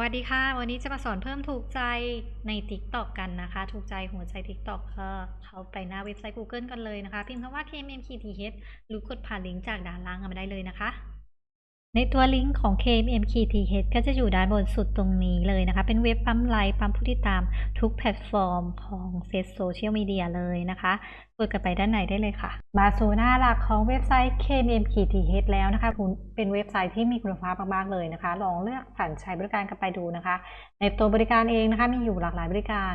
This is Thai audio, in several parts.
วัสดีค่ะ วันนี้จะมาสอนเพิ่มถูกใจใน TikTok กันนะคะ ถูกใจหัวใจ TikTok ก็เข้าไปหน้าเว็บไซต์ Google กันเลยนะคะ พิมพ์คำว่า KMMKTH หรือกดผ่านลิงก์จากด้านล่างกันมาได้เลยนะคะ ในตัวลิงก์ของ KMMKTH ก็จะอยู่ด้านบนสุดตรงนี้เลยนะคะ เป็นเว็บปั๊มไลค์ปั๊มผู้ติดตามทุกแพลตฟอร์มของเฟซโซเชียลมีเดียเลยนะคะกดกันไปด้านในได้เลยค่ะ มาสู่หน้าหลักของเว็บไซต์ KMMKTH แล้วนะคะคุณเป็นเว็บไซต์ที่มีคุณภาพมากๆเลยนะคะ ลองเลือกผ่านใช้บริการกันไปดูนะคะ ในตัวบริการเองนะคะมีอยู่หลากหลายบริการ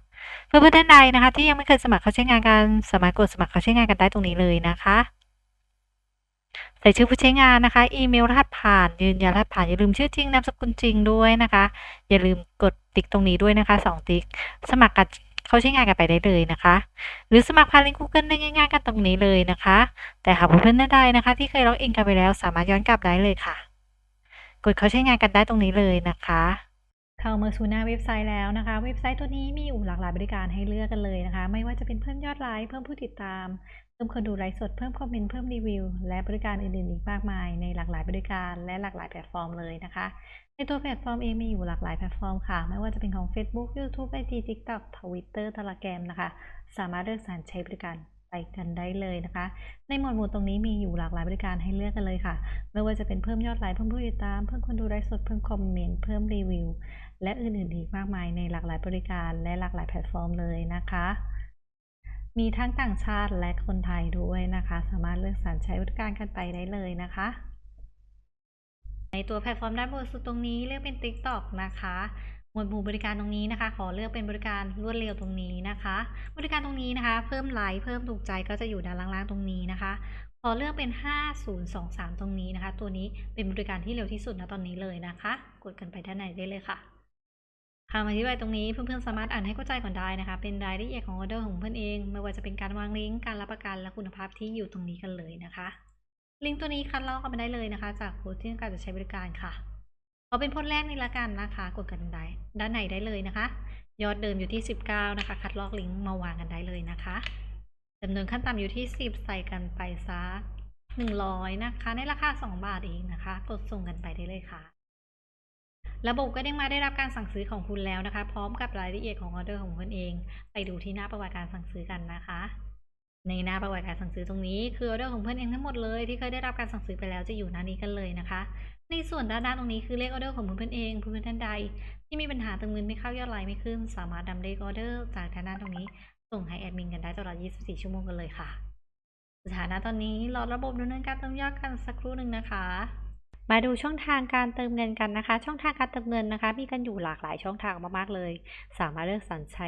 เพื่อนๆท่านใดนะคะ ที่ยังไม่เคยสมัครเข้าใช้งานกันสามารถกดสมัครเข้าใช้งานกันได้ตรงนี้เลยนะคะ ใส่ชื่อผู้ใช้งานนะคะ อีเมลรหัสผ่านยืนยันรหัสผ่านอย่าลืมชื่อจริงนามสกุลจริงด้วยนะคะ อย่าลืมกดติ๊กตรงนี้ด้วยนะคะ2ติ๊กสมัครกันเข้าใช้งานกันไปได้เลยนะคะ หรือสมัครผ่านลิงก์ Google ได้ง่ายๆกันตรงนี้เลยนะคะ แต่หากเพื่อนๆท่านใดนะคะ ที่เคยล็อกอินกันไปแล้วสามารถย้อนกลับได้เลยค่ะ กดเข้าใช้งานกันได้ตรงนี้เลยนะคะ เข้ามาสู่หน้าเว็บไซต์แล้วนะคะ เว็บไซต์ตัวนี้มีอยู่หลากหลายบริการให้เลือกกันเลยนะคะ ไม่ว่าจะเป็นเพิ่มยอดไลค์เพิ่มผู้ติดตาม เพิ่มคนดูไลฟ์สดเพิ่มคอมเมนต์เพิ่มรีวิว และบริการอื่นๆอีกมากมาย ในหลากหลายบริการและหลากหลายแพลตฟอร์มเลยนะคะ ในตัวแพลตฟอร์มเองมีอยู่หลากหลายแพลตฟอร์มค่ะ ไม่ว่าจะเป็นของ Facebook YouTube IG TikTok Twitter Telegram นะคะ สามารถเลือกสรรใช้บริการ ไปกันได้เลยนะคะ ในหมวดหมู่ตรงนี้มีอยู่หลากหลายบริการให้เลือกกันเลยค่ะ ไม่ว่าจะเป็นเพิ่มยอดไลค์เพิ่มผู้ติดตาม เพิ่มคนดูไลฟ์สดเพิ่มคอมเมนต์เพิ่มรีวิว และอื่นๆอีกมากมายในหลากหลายบริการและหลากหลายแพลตฟอร์มเลยนะคะ มีทั้งต่างชาติและคนไทยด้วยนะคะ สามารถเลือกสรรใช้บริการกันไปได้เลยนะคะ ในตัวแพลตฟอร์มด้านบนสุดตรงนี้เลือกเป็น TikTok นะคะ หมวดหมู่บริการตรงนี้นะคะ ขอเลือกเป็นบริการรวดเร็วตรงนี้นะคะ บริการตรงนี้นะคะ เพิ่มไลค์เพิ่มถูกใจก็จะอยู่ด้านล่างๆตรงนี้นะคะ ขอเลือกเป็น 5023 ตรงนี้นะคะ ตัวนี้เป็นบริการที่เร็วที่สุดณตอนนี้เลยนะคะ กดกันไปด้านในได้เลยค่ะคำอธิบายตรงนี้เพื่อนๆสามารถอ่านให้เข้าใจก่อนได้นะคะ เป็นรายละเอียดของออเดอร์ของเพื่อนเอง ไม่ว่าจะเป็นการวางลิงก์การรับประกันและคุณภาพที่อยู่ตรงนี้กันเลยนะคะ ลิงก์ตัวนี้คัดลอกกันมาได้เลยนะคะ จากโพสต์ที่ต้องการจะใช้บริการค่ะ เอาเป็นพสต์แรกนี่ละกันนะคะ กดกันได้ด้านในได้เลยนะคะ ยอดเดิมอยู่ที่ 19 นะคะ คัดลอกลิงก์มาวางกันได้เลยนะคะจำนวนขั้นต่ำอยู่ที่ 10 ใส่กันไปซะ100 นะคะ ในราคา 2 บาทเองนะคะ กดส่งกันไปได้เลยค่ะ ระบบก็เด้งมาได้รับการสั่งซื้อของคุณแล้วนะคะ พร้อมกับรายละเอียดของออเดอร์ของคุณเอง ไปดูที่หน้าประวัติการสั่งซื้อกันนะคะ ในหน้าประวัติการสั่งซื้อตรงนี้คือออเดอร์ของเพื่อนเองทั้งหมดเลยที่เคยได้รับการสั่งซื้อไปแล้วจะอยู่หน้านี้กันเลยนะคะ ในส่วนด้านหน้าตรงนี้คือเลขออเดอร์ของเพื่อนเองเพื่อนท่านใด ที่มีปัญหาเติมเงินไม่เข้ายอดไลน์ไม่ขึ้น สามารถนำเลขออเดอร์จากทางด้านตรงนี้ ส่งให้แอดมินกันได้ตลอด 24 ชั่วโมงกันเลยค่ะ สถานะตอนนี้รอระบบดำเนินการเติมยอดกันสักครู่หนึ่งนะคะมาดูช่องทางการเติมเงินกันนะคะ ช่องทางการเติมเงินนะคะ มีกันอยู่หลากหลายช่องทางมากๆเลย สามารถเลือกสรรใช้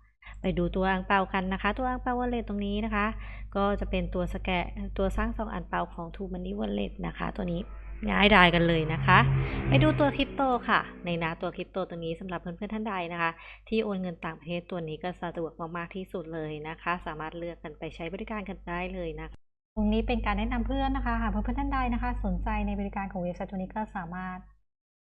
ไปดูตัวอังเปากันนะคะ ตัวอังเปาวอลเล็ตตรงนี้นะคะ ก็จะเป็นตัวสแกนตัวสร้างสองอันเปาของ t ูมันนี่วอลเล็ตนะคะ ตัวนี้ง่ายดายกันเลยนะคะ ไปดูตัวคริปโตค่ะ ในน้าตัวคริปโตตัวนี้สำหรับเพื่อนๆท่านใดนะคะ ที่โอนเงินต่างประเทศตัวนี้ก็สะดวกมากๆที่สุดเลยนะคะ สามารถเลือกกันไปใช้บริการกันได้เลยนะคะตรงนี้เป็นการแนะนำเพื่อนนะคะหากเพื่อนๆท่านใดนะคะ สนใจในบริการของเว็บไซต์ตัวนี้ก็สามารถ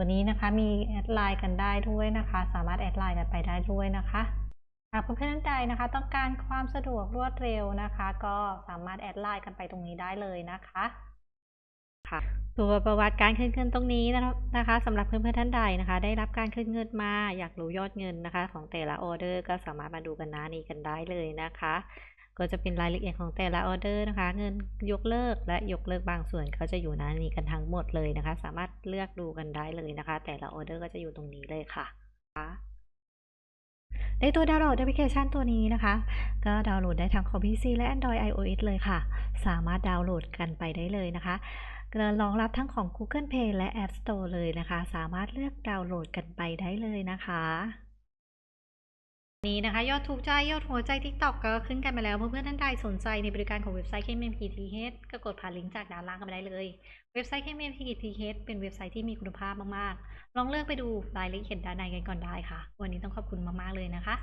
ตัวนี้นะคะมีแอดไลน์กันได้ด้วยนะคะ สามารถแอดไลน์กันไปได้ด้วยนะคะหากเพื่อนๆท่านใดนะคะ ต้องการความสะดวกรวดเร็วนะคะ ก็สามารถแอดไลน์กันไปตรงนี้ได้เลยนะคะค่ะตัวประวัติการคืนเงินตรงนี้นะคะสำหรับเพื่อนๆท่านใดนะคะ ได้รับการคืนเงินมาอยากรู้ยอดเงินนะคะ ของแต่ละออเดอร์ก็สามารถมาดูกันหน้านี้กันได้เลยนะคะ ก็จะเป็นรายละเอียดของแต่ละออเดอร์นะคะ เงินยกเลิกและยกเลิกบางส่วนก็จะอยู่หน้านี้กันทั้งหมดเลยนะคะ สามารถเลือกดูกันได้เลยนะคะ แต่ละออเดอร์ก็จะอยู่ตรงนี้เลยค่ะในตัวดาวน์โหลดแอปพลิเคชันตัวนี้นะคะ ก็ดาวน์โหลดได้ทั้งของ PC และ Android iOS เลยค่ะ สามารถดาวน์โหลดกันไปได้เลยนะคะรองรับทั้งของ Google Play และ App Store เลยนะคะ สามารถเลือกดาวน์โหลดกันไปได้เลยนะคะ นี้นะคะ ยอดถูกใจ ยอดหัวใจ TikTok ก็ขึ้นกันไปแล้ว เพื่อนๆท่านใดสนใจในบริการของเว็บไซต์ KMPTH ก็กดผ่านลิงก์จากด้านล่างกันไปได้เลย เว็บไซต์ KMPTH เป็นเว็บไซต์ที่มีคุณภาพมากๆ ลองเลือกไปดูรายละเอียดด้านในกันก่อนได้ค่ะ วันนี้ต้องขอบคุณมากๆเลยนะคะ